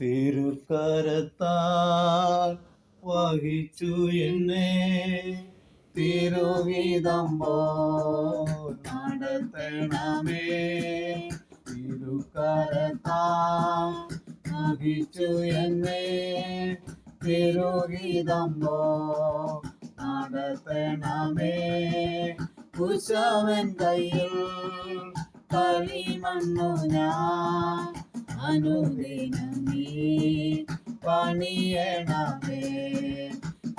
തിരുക്കരത്താൽ വഹിച്ചു എന്നെ. തിരുവിതമ്പോ നടത്തണമേ. തിരുക്കരത്താൽ വഹിച്ചു എന്നെ. തിരുവിതമ്പോ നടത്തണമേ. കുശവൻ കയ്യിൽ കളിമണ്ണു ഞാൻ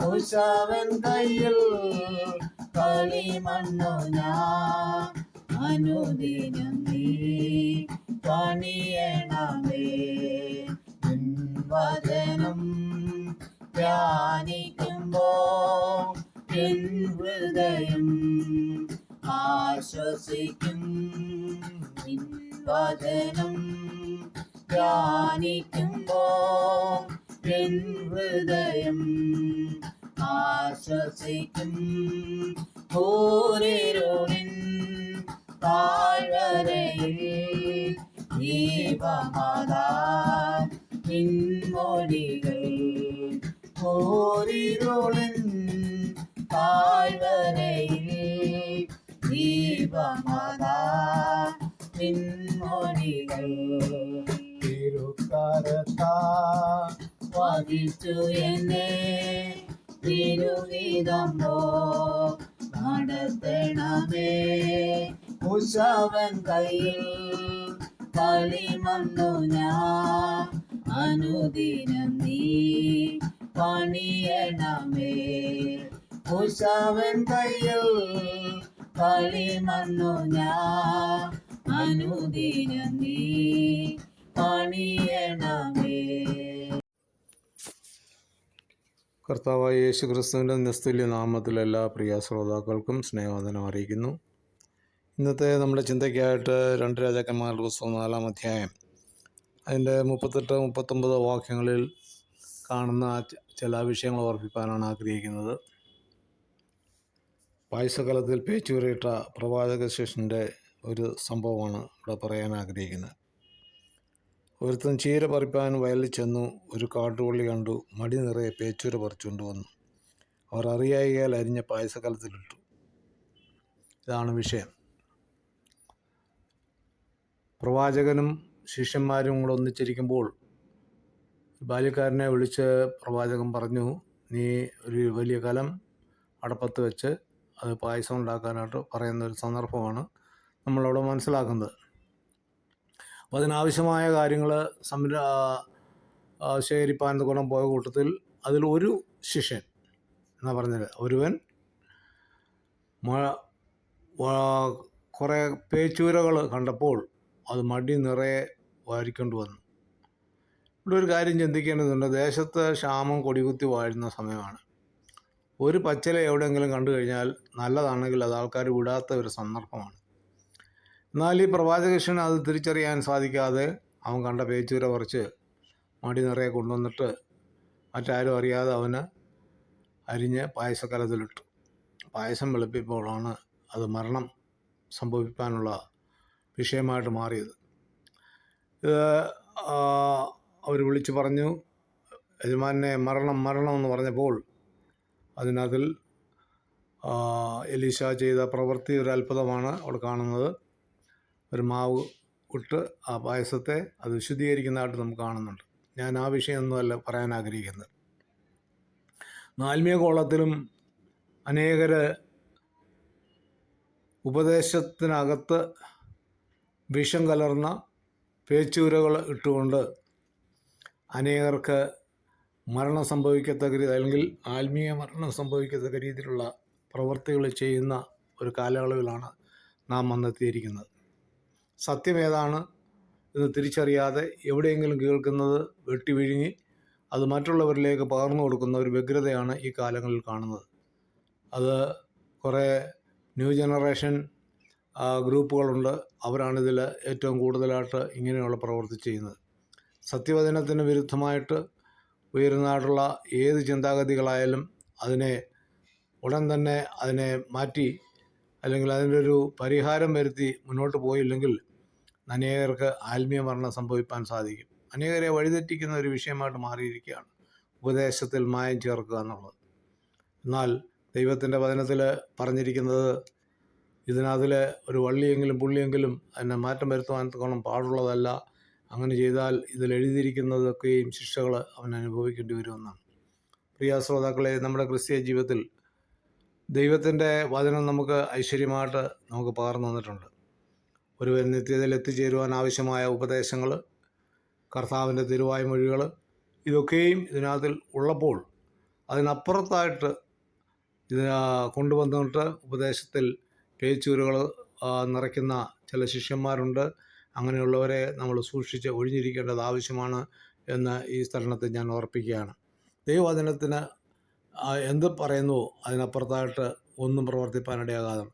കുശവൻ കയ്യിൽ കളിമണ്ണു ഞാൻ അനുദിനം നീ പണിയണമേ. വചനം ധ്യാനിക്കുമ്പോ എൻ ഹൃദയം ആശ്വസിക്കും. വചനം ധ്യാനിക്കുമ്പോ എൻ ഹൃദയം ആശ്വസിക്കും. ഓരോരിൻ താഴ്വരയിൽ ദീപമാതാ പിൻമൊഴികൾ. ഓരിരുളിൻ താഴ്വരയിൽ ദീപമാതാ പിൻമൊഴികൾ. വഹിച്ചു എന്നെ തിരുവിതമ്പോ നടത്തണമേ? ഉഷവൻ കയ്യിൽ കളിമണ്ണു ഞാൻ. അനുദിനം നീ പണിയണമേ? ഉഷവൻ കയ്യിൽ കളിമണ്ണു ഞാൻ. അനുദിനം നീ പണിയണമേ. കർത്താവായ യേശു ക്രിസ്തുവിന്റെ നിസ്തുല്യ നാമത്തിൽ എല്ലാ പ്രിയ ശ്രോതാക്കൾക്കും സ്നേഹവന്ദനം അറിയിക്കുന്നു. ഇന്നത്തെ നമ്മുടെ ചിന്തയ്ക്കായിട്ട് രണ്ട് രാജാക്കന്മാരുടെ പുസ്തകം നാലാം അധ്യായം. അതിന്റെ മുപ്പത്തെട്ട് മുപ്പത്തൊമ്പത് വാക്യങ്ങളിൽ കാണുന്ന ചില വിഷയങ്ങൾ ഓർപ്പിക്കാനാണ് ആഗ്രഹിക്കുന്നത്. പായസകാലത്തിൽ പേച്ചുരയിട്ട പ്രവാചക ശേഷന്റെ ഒരു സംഭവമാണ് ഇവിടെ പറയാൻ ആഗ്രഹിക്കുന്നത്. ഒരുത്തൻ ചീര പറിപ്പാൻ വയലിൽ ചെന്നു ഒരു കാട്ടുപള്ളി കണ്ടു മടി നിറയെ പേച്ചൂര പറിച്ചുകൊണ്ട് വന്നു. അവർ അറിയായികയാൽ അരിഞ്ഞ പായസക്കലത്തിലിട്ടു. ഇതാണ് വിഷയം. പ്രവാചകനും ശിഷ്യന്മാരും കൂടെ ഒന്നിച്ചിരിക്കുമ്പോൾ ബാല്യക്കാരനെ വിളിച്ച് പ്രവാചകൻ പറഞ്ഞു നീ ഒരു വലിയ കലം അടപ്പത്ത് വെച്ച് അത് പായസം ഉണ്ടാക്കാനായിട്ട് പറയുന്ന ഒരു സന്ദർഭമാണ് നമ്മളവിടെ മനസ്സിലാക്കുന്നത്. അപ്പോൾ അതിനാവശ്യമായ കാര്യങ്ങൾ സംര ശേഖരിപ്പാൻ ഗുണം പോയ കൂട്ടത്തിൽ അതിൽ ഒരു ശിഷ്യൻ എന്നാ പറഞ്ഞത്. ഒരുവൻ കുറേ പേച്ചൂരകൾ കണ്ടപ്പോൾ അത് മടി നിറയെ വാരിക്കൊണ്ട് വന്നു. ഇവിടെ ഒരു കാര്യം ചിന്തിക്കേണ്ടതുണ്ട്. ദേശത്ത് ക്ഷാമം കൊടികുത്തി വാഴുന്ന സമയമാണ്. ഒരു പച്ചില എവിടെയെങ്കിലും കണ്ടു കഴിഞ്ഞാൽ നല്ലതാണെങ്കിൽ അത് ആൾക്കാർ വിടാത്ത ഒരു സന്ദർഭമാണ്. എന്നാൽ ഈ പ്രവാചകൃഷ്ണൻ അത് തിരിച്ചറിയാൻ സാധിക്കാതെ അവൻ കണ്ട പേച്ചൂര പറിച്ച് മടി നിറയെ കൊണ്ടുവന്നിട്ട് മറ്റാരും അറിയാതെ അവന് അരിഞ്ഞ് പായസക്കലത്തിലിട്ടു. പായസം വെളുപ്പിയപ്പോഴാണ് അത് മരണം സംഭവിക്കാനുള്ള വിഷയമായിട്ട് മാറിയത്. ഇത് അവർ വിളിച്ചു പറഞ്ഞു യജമാനെ മരണം മരണം എന്ന് പറഞ്ഞപ്പോൾ അതിനകത്തിൽ എലീശ ചെയ്ത പ്രവൃത്തി ഒരു അത്ഭുതമാണ് അവിടെ കാണുന്നത്. ഒരു മാവ് ഇട്ട് ആ പായസത്തെ അത് വിശുദ്ധീകരിക്കുന്നതായിട്ട് നമുക്ക് കാണുന്നുണ്ട്. ഞാൻ ആ വിഷയമൊന്നുമല്ല പറയാൻ ആഗ്രഹിക്കുന്നത്. ആത്മീയ കോളത്തിലും അനേകർ ഉപദേശത്തിനകത്ത് വിഷം കലർന്ന പേച്ചൂരകൾ ഇട്ടുകൊണ്ട് അനേകർക്ക് മരണം സംഭവിക്കത്തക്ക രീതി അല്ലെങ്കിൽ ആത്മീയ മരണം സംഭവിക്കത്തക്ക രീതിയിലുള്ള പ്രവൃത്തികൾ ചെയ്യുന്ന ഒരു കാലയളവിലാണ് നാം വന്നെത്തിയിരിക്കുന്നത് സത്യം ഏതാണ് എന്ന് തിരിച്ചറിയാതെ എവിടെയെങ്കിലും കേൾക്കുന്നത് വെട്ടി വിഴുങ്ങി അത് മറ്റുള്ളവരിലേക്ക് പകർന്നു കൊടുക്കുന്ന ഒരു വ്യഗ്രതയാണ് ഈ കാലങ്ങളിൽ കാണുന്നത്. അത് കുറേ ന്യൂ ജനറേഷൻ ഗ്രൂപ്പുകളുണ്ട്. അവരാണിതിൽ ഏറ്റവും കൂടുതലായിട്ട് ഇങ്ങനെയുള്ള പ്രവൃത്തി ചെയ്യുന്നത്. സത്യവചനത്തിന് വിരുദ്ധമായിട്ട് ഉയരുന്നതായിട്ടുള്ള ഏത് ചിന്താഗതികളായാലും അതിനെ ഉടൻ തന്നെ അതിനെ മാറ്റി അല്ലെങ്കിൽ അതിന്റെ ഒരു പരിഹാരം വരുത്തി മുന്നോട്ട് പോയില്ലെങ്കിൽ അനേകർക്ക് ആത്മീയ മരണം സംഭവിക്കാൻ സാധിക്കും. അനേകരെ വഴിതെറ്റിക്കുന്ന ഒരു വിഷയമായിട്ട് മാറിയിരിക്കുകയാണ് ഉപദേശത്തിൽ മായം ചേർക്കുക എന്നുള്ളത്. എന്നാൽ ദൈവത്തിന്റെ വചനത്തിൽ പറഞ്ഞിരിക്കുന്നത് ഇതിനതിൽ ഒരു വള്ളിയെങ്കിലും പുള്ളിയെങ്കിലും അതിനെ മാറ്റം വരുത്തുവാൻ തക്കോണം പാടുള്ളതല്ല. അങ്ങനെ ചെയ്താൽ ഇതിൽ എഴുതിയിരിക്കുന്നതൊക്കെയും ശിക്ഷകൾ അവൻ അനുഭവിക്കേണ്ടി വരുമെന്നാണ്. പ്രിയ ശ്രോതാക്കളെ നമ്മുടെ ക്രിസ്തീയ ജീവിതത്തിൽ ദൈവത്തിന്റെ വചനം നമുക്ക് ഐശ്വര്യമായിട്ട് നമുക്ക് പകർന്നു തന്നിട്ടുണ്ട്. ഒരുവൻ നിത്യതയിൽ എത്തിച്ചേരുവാൻ ആവശ്യമായ ഉപദേശങ്ങൾ കർത്താവിന്റെ തിരുവായ മൊഴികൾ ഇതൊക്കെയും ഇതിനകത്തിൽ ഉള്ളപ്പോൾ അതിനപ്പുറത്തായിട്ട് ഇത് കൊണ്ടുവന്നിട്ട് ഉപദേശത്തിൽ പേച്ചൂരുകൾ നിറയ്ക്കുന്ന ചില ശിഷ്യന്മാരുണ്ട്. അങ്ങനെയുള്ളവരെ നമ്മൾ സൂക്ഷിച്ച് ഒഴിഞ്ഞിരിക്കേണ്ടത് ആവശ്യമാണ് എന്ന് ഈ സ്ഥലത്ത് ഞാൻ ഓർപ്പിക്കുകയാണ്. ദൈവവചനത്തിന് എന്ത് പറയുന്നു അതിനപ്പുറത്തായിട്ട് ഒന്നും പ്രവർത്തിപ്പാനിടയാകാതെ.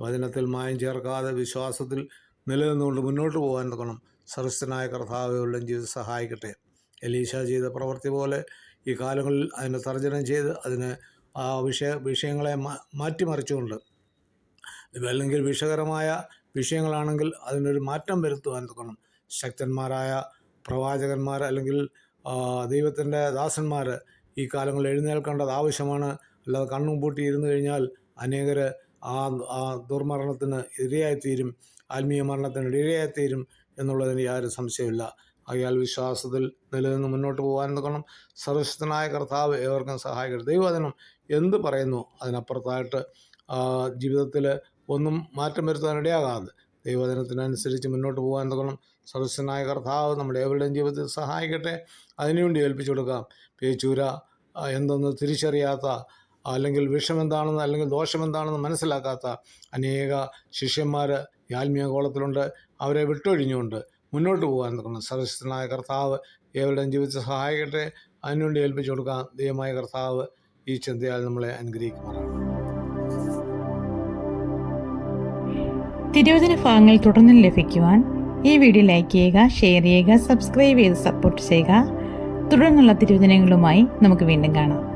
വചനത്തിൽ മായം ചേർക്കാതെ വിശ്വാസത്തിൽ നിലനിന്നുകൊണ്ട് മുന്നോട്ട് പോകാൻ തക്കണം സർവസ്ഥനായ കർത്താവുകളും ജീവിതം സഹായിക്കട്ടെ. എലീശ ചെയ്ത പ്രവൃത്തി പോലെ ഈ കാലങ്ങളിൽ അതിനെ തർജനം ചെയ്ത് അതിന് ആ വിഷയ വിഷയങ്ങളെ മാറ്റിമറിച്ചുകൊണ്ട്. അല്ലെങ്കിൽ വിഷകരമായ വിഷയങ്ങളാണെങ്കിൽ അതിനൊരു മാറ്റം വരുത്തുവാൻ തക്കണം ശക്തന്മാരായ പ്രവാചകന്മാർ അല്ലെങ്കിൽ ദൈവത്തിന്റെ ദാസന്മാർ ഈ കാലങ്ങളിൽ എഴുന്നേൽക്കേണ്ടത് ആവശ്യമാണ്. അല്ലാതെ കണ്ണും പൂട്ടി ഇരുന്ന് കഴിഞ്ഞാൽ അനേകർ ആ ആ ദുർമരണത്തിന് ഇരയായിത്തീരും. ആത്മീയ മരണത്തിന് ഇരയായിത്തീരും എന്നുള്ളതിന് യാതൊരു സംശയമില്ല അയാൾ വിശ്വാസത്തിൽ നിലനിന്ന് മുന്നോട്ട് പോകാൻ നോക്കണം സർവശക്തനായ കർത്താവ് ഏവർക്കും സഹായിക്കട്ടെ. ദൈവവചനം എന്ത് പറയുന്നു? അതിനപ്പുറത്തായിട്ട് ജീവിതത്തിൽ ഒന്നും മാറ്റം വരുത്താൻ ഇടയാകാതെ ദൈവവചനത്തിനനുസരിച്ച് മുന്നോട്ട് പോകാൻ തുടങ്ങണം സദസ്യനായ കർത്താവ് നമ്മുടെ ഏവരുടെയും ജീവിതത്തിൽ സഹായിക്കട്ടെ. അതിനുവേണ്ടി ഏൽപ്പിച്ചു കൊടുക്കാം. പേച്ചൂര എന്തെന്ന് തിരിച്ചറിയാത്ത അല്ലെങ്കിൽ വിഷമെന്താണെന്ന് അല്ലെങ്കിൽ ദോഷമെന്താണെന്ന് മനസ്സിലാക്കാത്ത അനേക ശിഷ്യന്മാർ ഈ ആത്മീയ കോളത്തിലുണ്ട്. അവരെ വിട്ടൊഴിഞ്ഞുകൊണ്ട് മുന്നോട്ട് പോകാൻ തുടങ്ങണം സദസ്യനായ കർത്താവ് ഏവരുടെയും ജീവിതത്തിൽ സഹായിക്കട്ടെ. അതിനുവേണ്ടി ഏൽപ്പിച്ചു കൊടുക്കാം. ദൈവമായ കർത്താവ് ഈ ചിന്തയാൽ നമ്മളെ അനുഗ്രഹിക്കുമാറാണ് തിരുവചന ഭാഗങ്ങൾ തുടർന്നും ലഭിക്കുവാൻ ഈ വീഡിയോ ലൈക്ക് ചെയ്യുക ഷെയർ ചെയ്യുക സബ്സ്ക്രൈബ് ചെയ്ത് സപ്പോർട്ട് ചെയ്യുക. തുടർന്നുള്ള തിരുവചനങ്ങളുമായി നമുക്ക് വീണ്ടും കാണാം.